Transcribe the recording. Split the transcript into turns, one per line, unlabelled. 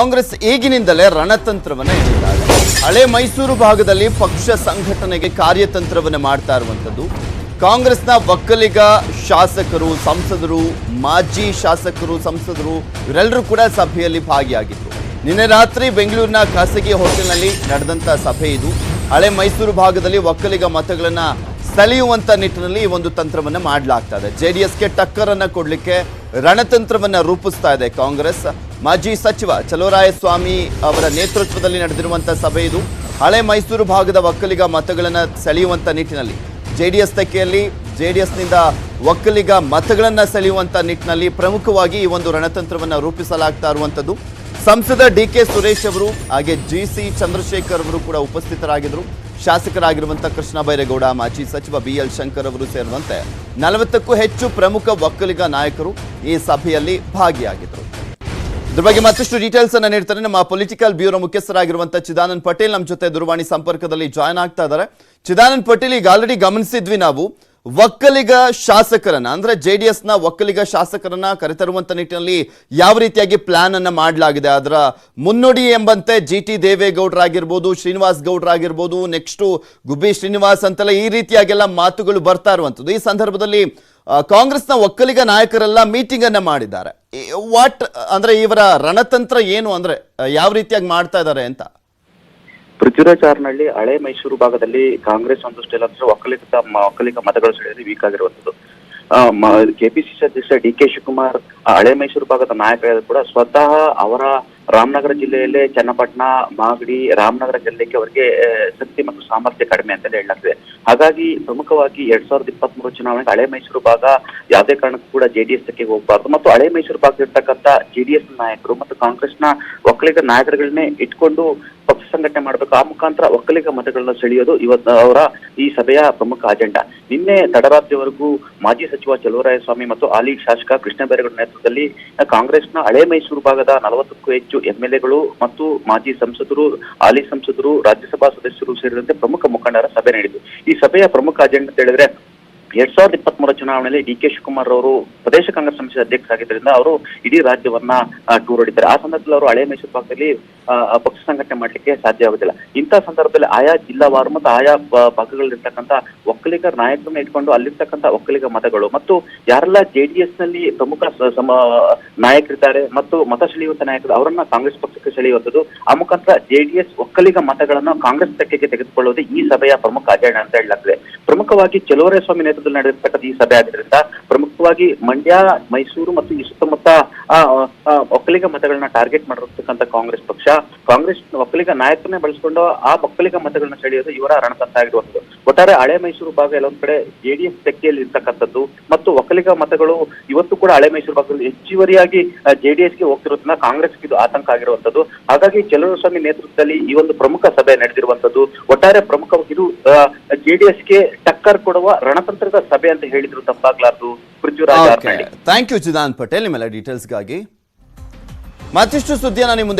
ಕಾಂಗ್ರೆಸ್ ಈಗಿನಿಂದಲೇ ರಣತಂತ್ರವನ್ನು ಹೇಳಿದ್ದಾರೆ ಹಳೆ ಮೈಸೂರು ಭಾಗದಲ್ಲಿ ಪಕ್ಷ ಸಂಘಟನೆಗೆ ಕಾರ್ಯತಂತ್ರವನ್ನು ಮಾಡ್ತಾ ಇರುವಂಥದ್ದು. ಕಾಂಗ್ರೆಸ್ನ ಒಕ್ಕಲಿಗ ಶಾಸಕರು, ಸಂಸದರು, ಮಾಜಿ ಶಾಸಕರು, ಸಂಸದರು ಇವರೆಲ್ಲರೂ ಕೂಡ ಸಭೆಯಲ್ಲಿ ಭಾಗಿಯಾಗಿದ್ದರು ನಿನ್ನೆ ರಾತ್ರಿ ಬೆಂಗಳೂರಿನ ಖಾಸಗಿ ಹೋಟೆಲ್ನಲ್ಲಿ ನಡೆದಂತ ಸಭೆ ಇದು. ಹಳೆ ಮೈಸೂರು ಭಾಗದಲ್ಲಿ ಒಕ್ಕಲಿಗ ಮತಗಳನ್ನ ಸೆಳೆಯುವಂಥ ನಿಟ್ಟಿನಲ್ಲಿ ಈ ಒಂದು ತಂತ್ರವನ್ನ ಮಾಡಲಾಗ್ತಾ ಇದೆ. ಜೆಡಿಎಸ್ಗೆ ಟಕ್ಕರ್ ಅನ್ನ ಕೊಡ್ಲಿಕ್ಕೆ ರಣತಂತ್ರವನ್ನ ರೂಪಿಸ್ತಾ ಇದೆ ಕಾಂಗ್ರೆಸ್. ಮಾಜಿ ಸಚಿವ ಚಲೋರಾಯಸ್ವಾಮಿ ಅವರ ನೇತೃತ್ವದಲ್ಲಿ ನಡೆದಿರುವಂಥ ಸಭೆ ಇದು. ಹಳೆ ಮೈಸೂರು ಭಾಗದ ಒಕ್ಕಲಿಗ ಮತಗಳನ್ನು ಸೆಳೆಯುವಂಥ ನಿಟ್ಟಿನಲ್ಲಿ ಜೆ ಡಿ ಎಸ್ ತೆಕ್ಕೆಯಲ್ಲಿ ಎಸ್ನಿಂದ ಒಕ್ಕಲಿಗ ಮತಗಳನ್ನು ಸೆಳೆಯುವಂಥ ನಿಟ್ಟಿನಲ್ಲಿ ಪ್ರಮುಖವಾಗಿ ಈ ಒಂದು ರಣತಂತ್ರವನ್ನು ರೂಪಿಸಲಾಗ್ತಾ ಇರುವಂಥದ್ದು ಸಂಸದ ಡಿ ಕೆ ಸುರೇಶ್ ಅವರು ಹಾಗೆ ಜಿ ಸಿ ಚಂದ್ರಶೇಖರ್ ಅವರು ಕೂಡ ಉಪಸ್ಥಿತರಾಗಿದ್ದರು ಶಾಸಕರಾಗಿರುವಂಥ ಕೃಷ್ಣ ಬೈರೇಗೌಡ, ಮಾಜಿ ಸಚಿವ ಬಿ ಎಲ್ ಶಂಕರ್ ಅವರು ಸೇರಿದಂತೆ ನಲವತ್ತಕ್ಕೂ ಹೆಚ್ಚು ಪ್ರಮುಖ ಒಕ್ಕಲಿಗ ನಾಯಕರು ಈ ಸಭೆಯಲ್ಲಿ ಭಾಗಿಯಾಗಿದ್ದರು ಇದ್ರ ಬಗ್ಗೆ ಮತ್ತಷ್ಟು ಡೀಟೇಲ್ಸ್ ಅನ್ನ ನೀಡ್ತಾರೆ ನಮ್ಮ ಪೊಲಿಟಿಕಲ್ ಬ್ಯೂರೋ ಮುಖ್ಯಸ್ಥರಾಗಿರುವಂತಹ ಚಿದಾನಂದ್ ಪಟೇಲ್. ನಮ್ಮ ಜೊತೆ ದೂರವಾಣಿ ಸಂಪರ್ಕದಲ್ಲಿ ಜಾಯ್ನ್ ಆಗ್ತಾ ಇದ್ದಾರೆ. ಚಿದಾನಂದ್ ಪಟೇಲ್ ಈಗ ಆಲ್ರೆಡಿ ಗಮನಿಸಿದ್ವಿ ನಾವು. ಒಕ್ಕಲಿಗ ಶಾಸಕರನ್ನ, ಅಂದ್ರೆ ಜೆ ಡಿ ಎಸ್ನ ಒಕ್ಕಲಿಗ ಶಾಸಕರನ್ನ ಕರೆತರುವಂತ ನಿಟ್ಟಿನಲ್ಲಿ ಯಾವ ರೀತಿಯಾಗಿ ಪ್ಲಾನ್ ಅನ್ನ ಮಾಡಲಾಗಿದೆ? ಅದರ ಮುನ್ನುಡಿ ಎಂಬಂತೆ ಜಿ ಟಿ ದೇವೇಗೌಡರಾಗಿರ್ಬೋದು, ಶ್ರೀನಿವಾಸ್ ಗೌಡ್ರಾಗಿರ್ಬೋದು ನೆಕ್ಸ್ಟ್ ಗುಬ್ಬಿ ಶ್ರೀನಿವಾಸ್ ಅಂತೆಲ್ಲ ಈ ರೀತಿಯಾಗೆಲ್ಲ ಮಾತುಗಳು ಬರ್ತಾ ಇರುವಂಥದ್ದು. ಈ ಸಂದರ್ಭದಲ್ಲಿ ಕಾಂಗ್ರೆಸ್ನ ಒಕ್ಕಲಿಗ ನಾಯಕರೆಲ್ಲ ಮೀಟಿಂಗ್ ಅನ್ನ ಮಾಡಿದ್ದಾರೆ. ವಾಟ್ ಅಂದ್ರೆ ಇವರ ರಣತಂತ್ರ ಏನು, ಅಂದ್ರೆ ಯಾವ ರೀತಿಯಾಗಿ ಮಾಡ್ತಾ ಇದ್ದಾರೆ ಅಂತ?
ಪೃಥ್ವಿರಾಜ್ ಹಾರ್ನಹಳ್ಳಿ ಹಳೆ ಮೈಸೂರು ಭಾಗದಲ್ಲಿ ಕಾಂಗ್ರೆಸ್ ಒಂದಷ್ಟು ಇಲ್ಲಾಂದ್ರೆ ಒಕ್ಕಲಿಗ ಒಕ್ಕಲಿಗ ಮತಗಳು ಸೆಳೆಯಲ್ಲಿ ವೀಕ್ ಆಗಿರುವಂತದ್ದು. ಕೆಪಿಸಿಸಿ ಅಧ್ಯಕ್ಷ ಡಿ ಕೆ ಶಿವಕುಮಾರ್ ಹಳೆ ಮೈಸೂರು ಭಾಗದ ನಾಯಕ ಕೂಡ ಸ್ವತಃ ಅವರ ರಾಮನಗರ ಜಿಲ್ಲೆಯಲ್ಲೇ ಚನ್ನಪಟ್ಟಣ, ಮಾಗಡಿ, ರಾಮನಗರ ಜಿಲ್ಲೆಗೆ ಅವರಿಗೆ ಶಕ್ತಿ ಮತ್ತು ಸಾಮರ್ಥ್ಯ ಕಡಿಮೆ ಅಂತಲೇ ಹೇಳಲಾಗ್ತದೆ. ಹಾಗಾಗಿ ಪ್ರಮುಖವಾಗಿ ಎರಡ್ ಸಾವಿರದ ಇಪ್ಪತ್ತ್ ಮೂರು ಚುನಾವಣೆಗೆ ಹಳೆ ಮೈಸೂರು ಭಾಗ ಯಾವುದೇ ಕಾರಣಕ್ಕೂ ಕೂಡ ಜೆಡಿಎಸ್ ತಕ್ಕೆ ಹೋಗಬಾರ್ದು. ಮತ್ತು ಹಳೆ ಮೈಸೂರು ಭಾಗದಲ್ಲಿರ್ತಕ್ಕಂಥ ಜೆಡಿಎಸ್ ನಾಯಕರು ಮತ್ತು ಕಾಂಗ್ರೆಸ್ನ ಒಕ್ಕಲಿಗ ನಾಯಕರುಗಳನ್ನೇ ಇಟ್ಕೊಂಡು ಸಂಘಟನೆ ಮಾಡಬೇಕು. ಆ ಮುಖಾಂತರ ಒಕ್ಕಲಿಗ ಮತಗಳನ್ನ ಸೆಳೆಯೋದು ಇವತ್ತು ಅವರ ಈ ಸಭೆಯ ಪ್ರಮುಖ ಅಜೆಂಡಾ ನಿನ್ನೆ ತಡರಾತ್ರಿವರೆಗೂ ಮಾಜಿ ಸಚಿವ ಚಲುವರಾಯಸ್ವಾಮಿ ಮತ್ತು ಹಾಲಿ ಶಾಸಕ ಕೃಷ್ಣ ಬೈರೇಗೌಡ ನೇತೃತ್ವದಲ್ಲಿ ಕಾಂಗ್ರೆಸ್ನ ಹಳೆ ಮೈಸೂರು ಭಾಗದ ನಲವತ್ತಕ್ಕೂ ಹೆಚ್ಚು ಎಂಎಲ್ಎಗಳು ಎಗಳು ಮತ್ತು ಮಾಜಿ ಸಂಸದರು, ಹಾಲಿ ಸಂಸದರು, ರಾಜ್ಯಸಭಾ ಸದಸ್ಯರು ಸೇರಿದಂತೆ ಪ್ರಮುಖ ಮುಖಂಡರ ಸಭೆ ನಡೆಯಿತು. ಈ ಸಭೆಯ ಪ್ರಮುಖ ಅಜೆಂಡಾ ಅಂತ ಹೇಳಿದ್ರೆ ಎರಡ್ ಸಾವಿರದ ಇಪ್ಪತ್ತ್ ಮೂರ ಚುನಾವಣೆಯಲ್ಲಿ ಡಿ ಕೆ ಶಿವಕುಮಾರ್ ಅವರು ಪ್ರದೇಶ ಕಾಂಗ್ರೆಸ್ ಸಮಿತಿ ಅಧ್ಯಕ್ಷರಾಗಿದ್ದರಿಂದ ಅವರು ಇಡೀ ರಾಜ್ಯವನ್ನ ಟೂರ್ ಹೊಡಿದ್ದಾರೆ ಆ ಸಂದರ್ಭದಲ್ಲಿ ಅವರು ಹಳೆ ಮೈಸೂರು ಭಾಗದಲ್ಲಿ ಪಕ್ಷ ಸಂಘಟನೆ ಮಾಡಲಿಕ್ಕೆ ಸಾಧ್ಯ ಆಗುದಿಲ್ಲ. ಇಂಥ ಸಂದರ್ಭದಲ್ಲಿ ಆಯಾ ಜಿಲ್ಲಾವಾರು ಮತ್ತು ಆಯಾ ಭಾಗಗಳಲ್ಲಿರ್ತಕ್ಕಂಥ ಒಕ್ಕಲಿಗ ನಾಯಕರನ್ನ ಇಟ್ಕೊಂಡು ಅಲ್ಲಿರ್ತಕ್ಕಂಥ ಒಕ್ಕಲಿಗ ಮತಗಳು ಮತ್ತು ಯಾರೆಲ್ಲ ಜೆಡಿಎಸ್ನಲ್ಲಿ ಪ್ರಮುಖ ನಾಯಕರಿದ್ದಾರೆ ಮತ್ತು ಮತ ಸೆಳೆಯುವಂತ ನಾಯಕರು, ಅವರನ್ನ ಕಾಂಗ್ರೆಸ್ ಪಕ್ಷಕ್ಕೆ ಸೆಳೆಯುವಂಥದ್ದು, ಆ ಮುಖಾಂತರ ಜೆಡಿಎಸ್ ಒಕ್ಕಲಿಗ ಮತಗಳನ್ನು ಕಾಂಗ್ರೆಸ್ ತೆಕ್ಕೆಗೆ ತೆಗೆದುಕೊಳ್ಳುವುದು ಈ ಸಭೆಯ ಪ್ರಮುಖ ಅಜೆಂಡಾ ಅಂತ ಹೇಳಲಾಗ್ತದೆ. ಪ್ರಮುಖವಾಗಿ ಚಲುವರಾಯಸ್ವಾಮಿ ನೇತೃತ್ವದಲ್ಲಿ ನಡೆಯತಕ್ಕಂಥ ಈ ಸಭೆ ಆಗಿದ್ದರಿಂದ ಪ್ರಮುಖವಾಗಿ ಮಂಡ್ಯ, ಮೈಸೂರು ಮತ್ತು ಈ ಸುತ್ತಮುತ್ತ ಒಕ್ಕಲಿಗ ಮತಗಳನ್ನ ಟಾರ್ಗೆಟ್ ಮಾಡಿರ್ತಕ್ಕಂಥ ಕಾಂಗ್ರೆಸ್ ಪಕ್ಷ. ಕಾಂಗ್ರೆಸ್ ಒಕ್ಕಲಿಗ ನಾಯಕರನ್ನೇ ಬಳಸಿಕೊಂಡು ಆ ಒಕ್ಕಲಿಗ ಮತಗಳನ್ನ ಸೆಳೆಯೋದು ಇವರ ರಣತಂತ್ರ ಆಗಿರುವಂಥದ್ದು. ಒಟ್ಟಾರೆ ಹಳೆ ಮೈಸೂರು ಭಾಗ ಎಲ್ಲೊಂದ್ ಕಡೆ ಜೆಡಿಎಸ್ ತೆಕ್ಕೆಯಲ್ಲಿ ಇರ್ತಕ್ಕಂಥದ್ದು ಮತ್ತು ಒಕ್ಕಲಿಗ ಮತಗಳು ಇವತ್ತು ಕೂಡ ಹಳೆ ಮೈಸೂರು ಭಾಗದಲ್ಲಿ ಹೆಚ್ಚುವರಿಯಾಗಿ ಜೆಡಿಎಸ್ಗೆ ಹೋಗ್ತಿರೋದ್ರಿಂದ ಕಾಂಗ್ರೆಸ್ಗೆ ಇದು ಆತಂಕ ಆಗಿರುವಂತದ್ದು ಹಾಗಾಗಿ ಚಲುವರಾಯಸ್ವಾಮಿ ನೇತೃತ್ವದಲ್ಲಿ ಈ ಒಂದು ಪ್ರಮುಖ ಸಭೆ ನಡೆದಿರುವಂತದ್ದು ಒಟ್ಟಾರೆ ಪ್ರಮುಖವಾಗಿ ಇದು ಜೆಡಿಎಸ್ಗೆ ಟಕ್ಕರ್ ಕೊಡುವ ರಣತಂತ್ರದ ಸಭೆ ಅಂತ ಹೇಳಿದ್ರು ತಪ್ಪಾಗ್ಲಾರ್ದು ಪೃಥ್ವಿರಾಜ್
ಥ್ಯಾಂಕ್ ಯು ಚಿದಾನ್ ಪಟೇಲ್ ನಿಮ್ಮೆಲ್ಲ ಡೀಟೇಲ್ಸ್ಗಾಗಿ ಮತ್ತಿಷ್ಟು ಸುದ್ದಿಯನ್ನ ನಿಮ್ಮ ಮುಂದೆ